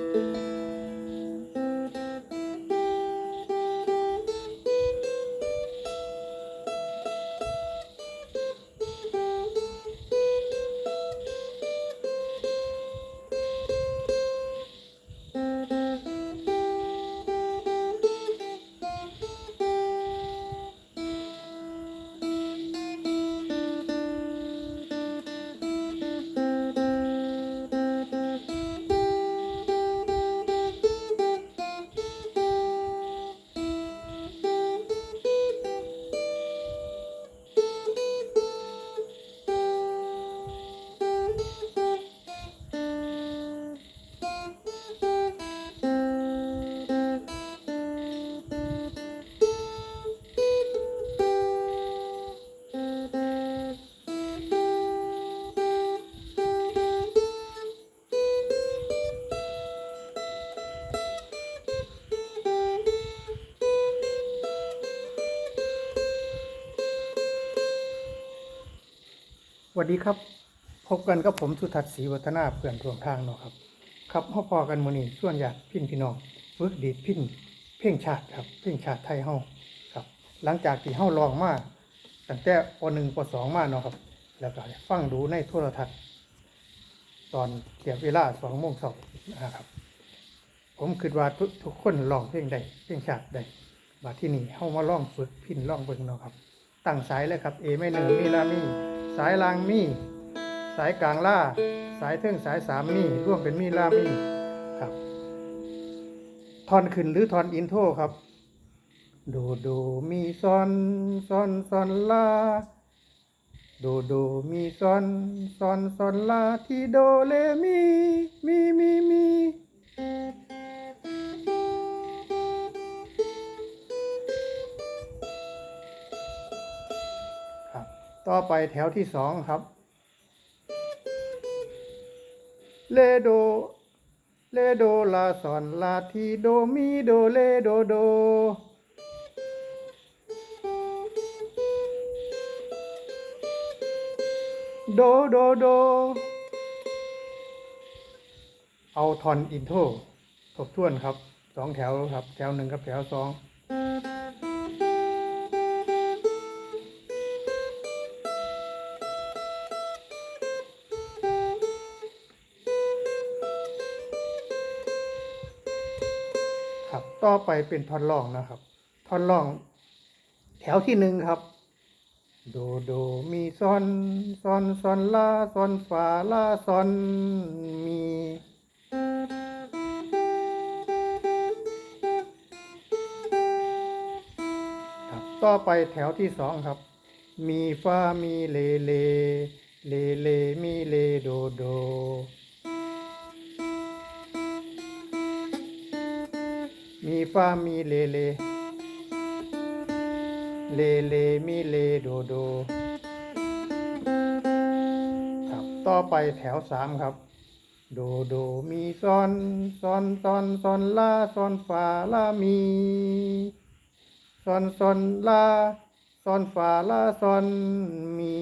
สวั ดีครับ พบกันกับผมสุทัศน์ศรีวัฒนาเพื่อนร่วมทางเนาะครับ ครับพ่อพอกันมื้อนี้ส่วนอยากพินพี่น้องฝึกดีดพินเพลงชาติครับ เพลงชาติไทยเฮาครับ หลังจากที่เฮาลองมาตั้งแต่ป .1 ป .2 มาเนาะครับ แล้วก็ฟังดูในโทรทัศน์ ตอนเกียเวลา2โมงเช้านะครับ ผมคิดว่าทุกคนร้องเพลงได้เพลงชาติได้บัดที่นี่เฮามาลองฝึกพินลองเบิ่งเนาะครับตั้งสายเลยครับเอไม่หนึ่งมีลามีายลางมีสายกลางล่า สายเทิงสายสามมีร่วมเป็นมีล่ามีครับทอนขึ้นหรือทอนอินโทรครับดูดูมีซอนซอนซอนลาดูดูมีซอนซอนซอนลาที่โดเลมีมีมีมี ต่อไปแถวที่สองครับเลโดเลโดลาซอนลาทีโดมีโดเลโดโด โดโดโด เอาทอนอินโทรทบทวนครับสองแถวครับ แถวหนึ่งกับแถวสอง ต่อไปเป็นท่อนร่องนะครับ ท่อนร่อง แถวที่หนึ่งครับ โดโดมีซอนซอนซอนลาซอนฟาลาซอนมีครับต่อไปแถวที่สองครับ มีฟามีเลเลเลเลมีเลโดโด มีฟามีเลเล เลเลมีเลโดโด ครับ ต่อไปแถวสามครับ โดโดมีซอนซอนซอนซอนลาซอนฟาลามีซอนซอนลาซอนฟาลาซอนมี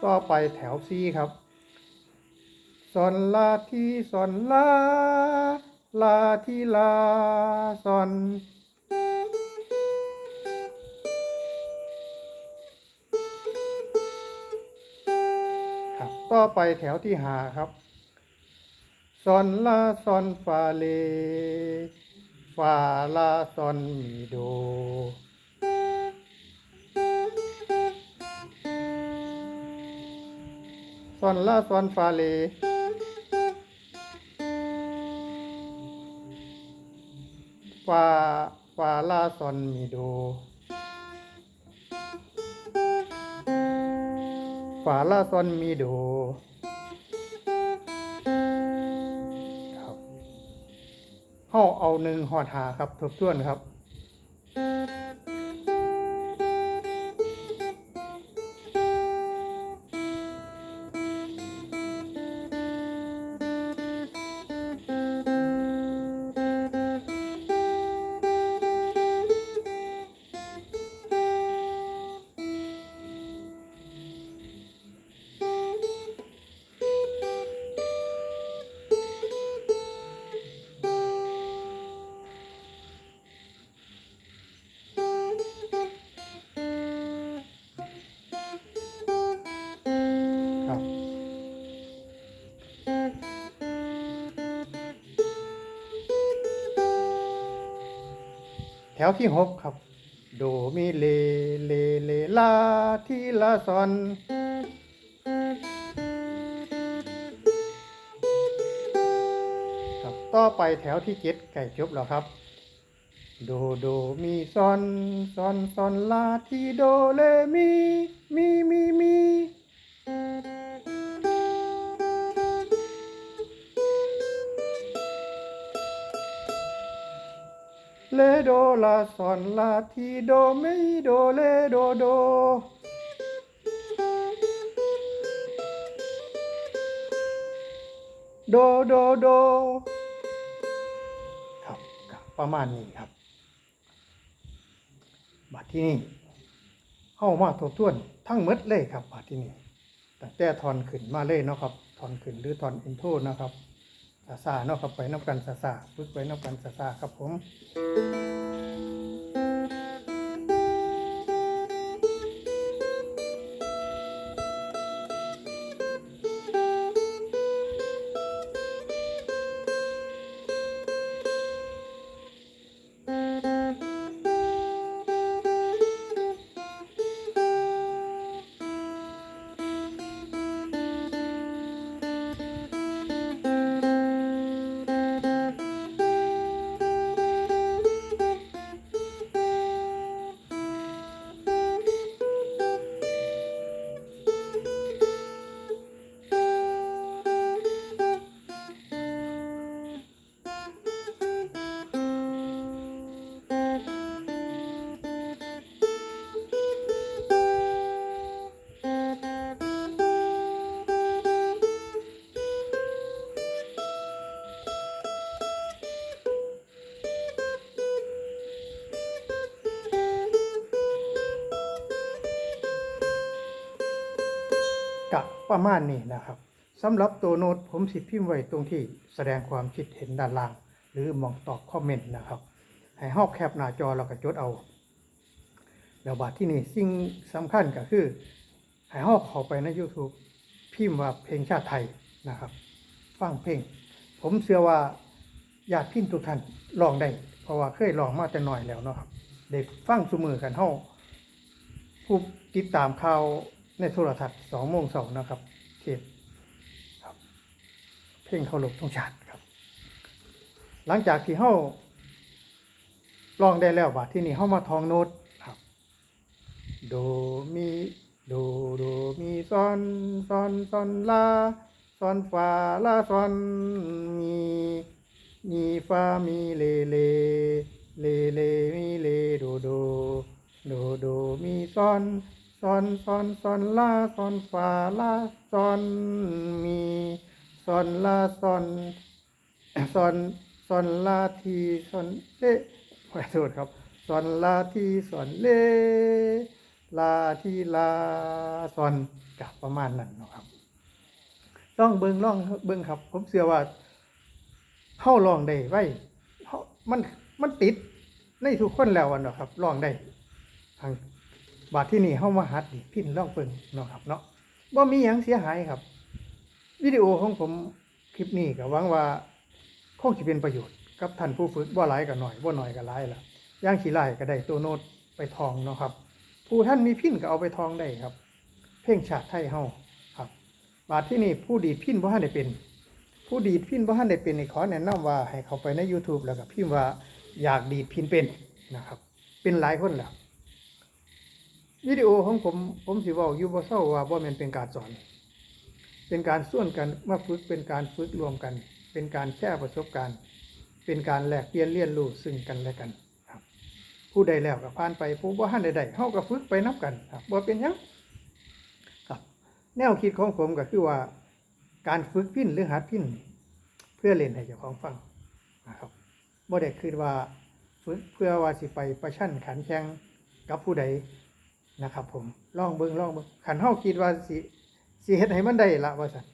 ครับต่อไปแถวซีครับซอนลาทีซอนลา ลาทีลาซอนครับต่อไปแถวที่หาครับ ซอนลาซอนฟาเล ฟาลาซอนมีโด ซอนลาซอนฟาเลฟาฟาลาซอนมีโดฟาลาซอนมีโดครับเฮาเอาหนึ่งหอดหาครับทบทวนครับ วที่หกครับ โดมีเลเลเลลาทีลาซอน ครับต่อไปแถวที่เจ็ดไก่จบแล้วครับ โดโดมีซอนซอนซอนลาทีโดเลมีมีมีมี เลโดลาซอนลาทีโดไม่โดเลโดโด โดโดโดครับครับประมาณนี้ครับบัดที่นี่เข้ามาทบทวนทั้งหมดเลยครับบัดที่นี่ตั้งแต่ทอนขึ้นมาเลยเนาะครับทอนขึ้นหรือทอนอินโทรนะครับ ซาซาเนาะครับไปนับกันซาซาฝึกไปนับกันซาซาครับผม ประมาณนี้นะครับสำหรับตัวโน้ตผมสิพิมพ์ไว้ตรงที่แสดงความคิดเห็นด้านล่าง หรือมองตอบคอมเมนต์นะครับให้เฮาแคปหน้าจอแล้วก็จดเอาแล้วบัดที่นี่สิ่งสำคัญก็คือให้เฮาเข้าไปใน YouTube พิมพ์ว่าเพลงชาติไทยนะครับฟังเพลง ผมเชื่อว่าญาติพี่ทุกท่านลองได้ เพราะว่าเคยลองมาแต่น้อยแล้วเนาะครับเด็กฟังสมือกันเฮาผู้ติดตามข่าว ในโทรทัศน์สองโมงสองนะครับเทปครับ เพลงเขาหลบทงชาติครับ หลังจากที่เฮาลองได้แล้วบาดที่นี่เฮามาทองโน้ตครับ โดมีโดโดมีซอนซอนซอนลาซอนฟาลาซอนมีมีฟามีเลเลเลเลมีเลโดโดโดโดมีซอน ซอนซอนซอนลาซอนฟาลาซอนมีซอนลาซอนซอนซอนลาทีซอนเลขอโทษครับซอนลาทีซอนเลลาทีลาซอนกับประมาณนั้นนะครับต้องเบิ่งล่องเบิ่งครับ ผมเชื่อว่าเข้าลองได้ไว้เฮามันมันติดในทุกคนแล้วนะครับลองได้ทาง บาทที่นี่เข้ามาหัดดิพินล่องเปิงเนาะครับเนาะบ่มีหยังเสียหายครับ วิดีโอของผมคลิปนี้ก็หวังว่าคงจะเป็นประโยชน์กับท่านผู้ฝึกบ่หลายก็หน่อยบ่หน่อยก็หลายล่ะย่างขี้ไล่ก็ได้ตัวโน้ตไปทองเนาะครับ ผู้ท่านมีพินก็เอาไปทองได้ครับ เพ่งชาติไทยเฮาครับ บาทที่นี่ผู้ดีดพินบ่ทันได้เป็น ผู้ดีดพินบ่ทันได้เป็นนี่ขอแนะนำว่าให้เขาไปใน YouTube แล้วก็พิมพ์ว่าอยากดีดพินเป็นนะครับ เป็นหลายคนแล้ว วิดีโอของผมผมสิว่าอยู่บ่เศร้าว่าบ่แม่นเป็นการสอน เป็นการส่วนกันมาฝึกเป็นการฝึกรวมกัน เป็นการแชร์ประสบการณ์ เป็นการแลกเปลี่ยนเรียนรู้ซึ่งกันและกันครับ ผู้ใดแล้วก็ผ่านไปผู้บ่ทันใดๆเฮาก็ฝึกไปนับกันครับบ่เป็นหยังครับ แนวคิดของผมก็คือว่า การฝึกพินหรือหัดพินเพื่อเล่นให้เจ้าของฟังนะครับบ่ได้คิดว่าฝึกเพื่อว่าสิไปประชันขันแข่งกับผู้ใด นะครับ ผมลองเบิ่งลองเบิ่งขันเฮาคิดว่าสิสิเฮ็ดให้มันได้ละว่าซั่น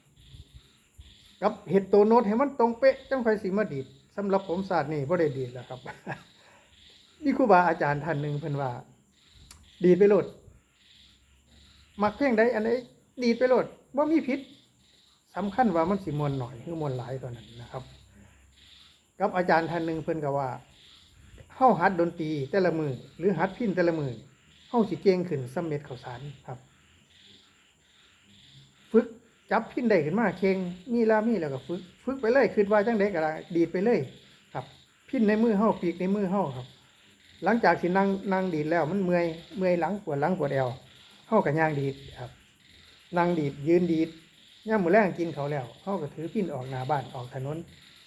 กับเฮ็ดตัวโน้ตให้มันตรงเป๊ะจังค่อยสิมาดีดสำหรับผมศาสตร์นี่บ่ได้ดีดแล้วครับนี่ครูบาอาจารย์ท่านหนึ่งเพิ่นว่า ดีดไปโลดมักเพลงใดอันใดดีดไปโลดบ่มีผิดสำคัญว่ามันสิมวนหน่อยหรือมวนหลายตอนนั้นนะครับ กับอาจารย์ท่านหนึ่งเพิ่นก็ว่าเฮาหัดดนตรีแต่ละมือหรือหัดพินแต่ละมือ เฮาสิเก่งขึ้นสำเร็จข้าวสารครับฝึกจับพินได้ขึ้นมาเข่งมีลามีแล้วก็ฝึกฝึกไปเลยคิดว่าจังไดก็ได้ดีดไปเลย ครับ พินในมือเฮาปีกในมือเฮาครับ หลังจากสินั่งนั่งดีดแล้วมันเมื่อยเมื่อยหลังปวดหลังปวดแอวเฮาก็ย่างดีดครับนั่งดีดยืนดีดย่ามมือแรงกินเขาแล้วเฮาก็ถือพินออกหน้าบ้านออกถนน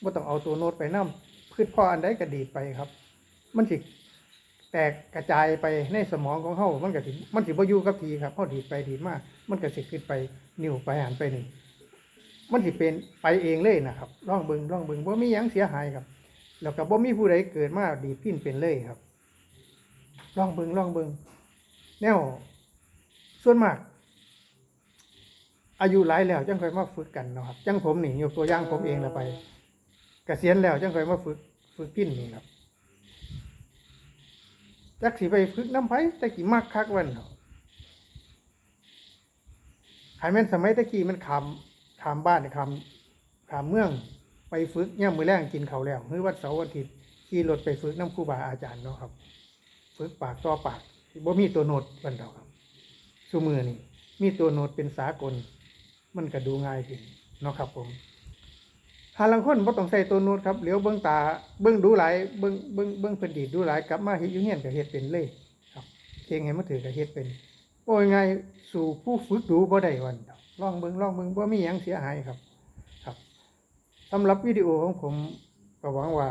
บ่ต้องเอาตัวโน้ตไปนํพืชพ่ออันใดก็ดีดไปครับ มันสิ แตกกระจายไปในสมองของเฮามันก็สิมันสิบ่อยู่กับทีครับเฮาดีดไปดีดมามันก็สิขึ้นไปนิ้วไปหันไปนี่มันสิเป็นไปเองเลยนะครับลองเบิ่งลองเบิงบ่มีหยังเสียหายครับ แล้วก็บ่มีผู้ใดเกิดมาดีดพิ้นเป็นเลยครับลองเบิงลองเบิงแนวส่วนมาก อายุหลายแล้วจังค่อยมาฝึกกันเนาะครับจังผมนี่ยกตัวอย่างผมเองละไปเกษียณแล้วจังค่อยมาฝึกฝึกพิ้นนี่ครับ จักสิไปฝึกน้ำไผแต่กี่มักคักวันเนาะขายแม่นสมัยตะกี้มันขามขามบ้านขามขามเมือง ไปฝึกเนี่ยมือแรงกินเขาแล้วหรือวันเสาร์วันอาทิตย์ขี่รถไปฝึกน้ำครูบาอาจารย์เนาะครับ ฝึกปากต่อปากบ่มีตัวโน้ตบันเดาครับสุมือนี่มีตัวโน้ตเป็นสากล มันก็ดูง่ายขึ้นเนาะครับผม หาลังคนบ่ต้องใส่ตัวน้ตครับเหลียวเบิ่งตาเบิ่งดูหลายเบิ่งเบิ่งเบิ่งเพิ่นดีดดูหลายกลับมาเฮ็ดอยู่เฮียนก็เฮ็ดเป็นเลยครับเก่งให้มันถือก็เฮ็ดเป็น โอ้ยไงสู่ผู้ฝึกดูบ่ได้วันลองเบิ่งลองเบิ่งบ่มีหยังเสียหายครับ ครับสำหรับวิดีโอของผมก็หวังว่า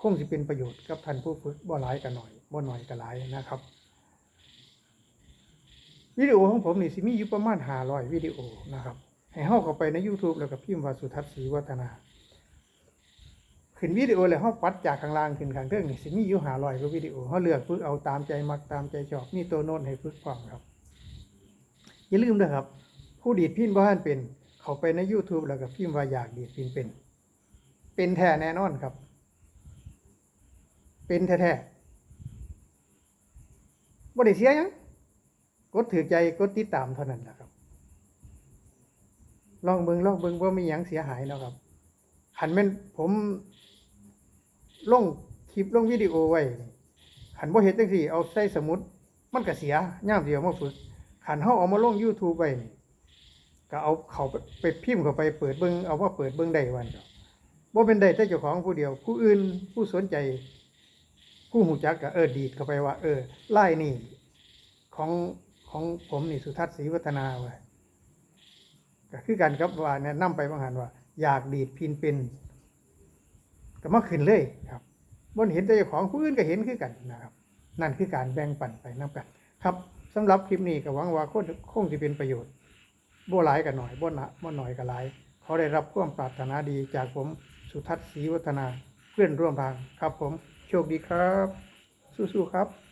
คงสิเป็นประโยชน์กับท่านผู้ฝึกบ่หลายก็หน่อยบ่หน่อยก็หลายนะครับวิดีโอของผมนี่สิมีอยู่ประมาณ500วิดีโอนะครับให้เฮาเข้าไปใน YouTube แล้วก็พิมพ์ว่าสุทัศน์ศรีวัฒนา ขึ้นวิดีโอแล้วเฮาปัดจากข้างล่างขึ้นข้างเทิงนี่สิมีอยู่500กว่าวิดีโอเฮาเลือกฝึกเอาตามใจมักตามใจชอบมีตัวโน้ตให้ฝึกพร้อมครับ อย่าลืมด้วยครับ ผู้ดีดพินบ่ทันเป็น เขาไปใน YouTube แล้วก็พิมพ์ว่าอยากดีดพินเป็น เป็นแท้แน่นอนครับ เป็นแท้ๆบ่ได้เสียหยังกดถือใจกดติดตามเท่านั้นนะครับลองเบิงลองเบิงว่ามีหยังเสียหายเนาะครับขันแม่นผม ลงคลิปลงวิดีโอไว้ขันบ่เฮ็ดจังซี่ เอาใส่สมุด มันก็เสียย่ามเดียวมาฝึกขันเฮาเอามาลง YouTube ไว้นี่ก็เอาเขาไปไปพิมพ์เข้าไปเปิดเบิงเอาว่าเปิดเบิงได้วันบ่เป็นได้แต่เจ้าของผู้เดียว ผู้อื่นผู้สนใจ ผู้หูจักก็เออดีดเข้าไปว่า เออไล่นี่ ของของผมนี่สุทัศน์ศรีวัฒนาไว้ก็คือกันครับว่าแนะนำไปบางหันว่า อยากดีดพินเป็น ก็มาขึ้นเลยครับบนเห็นแต่เจ้าของผู้อื่นก็เห็นคือกันนะครับ นั่นคือการแบ่งปันไปน้กัน ครับสำหรับคลิปนี้ก็หวังว่าคงคงจะเป็นประโยชน์บ่หลายกันหน่อยบ่หนะบ่หน่อยกันหลายขอได้รับความปรารถนาดีจากผมสุทัศน์ศรีวัฒนาเพื่อนร่วมทางครับผมโชคดีครับ สู้ๆครับ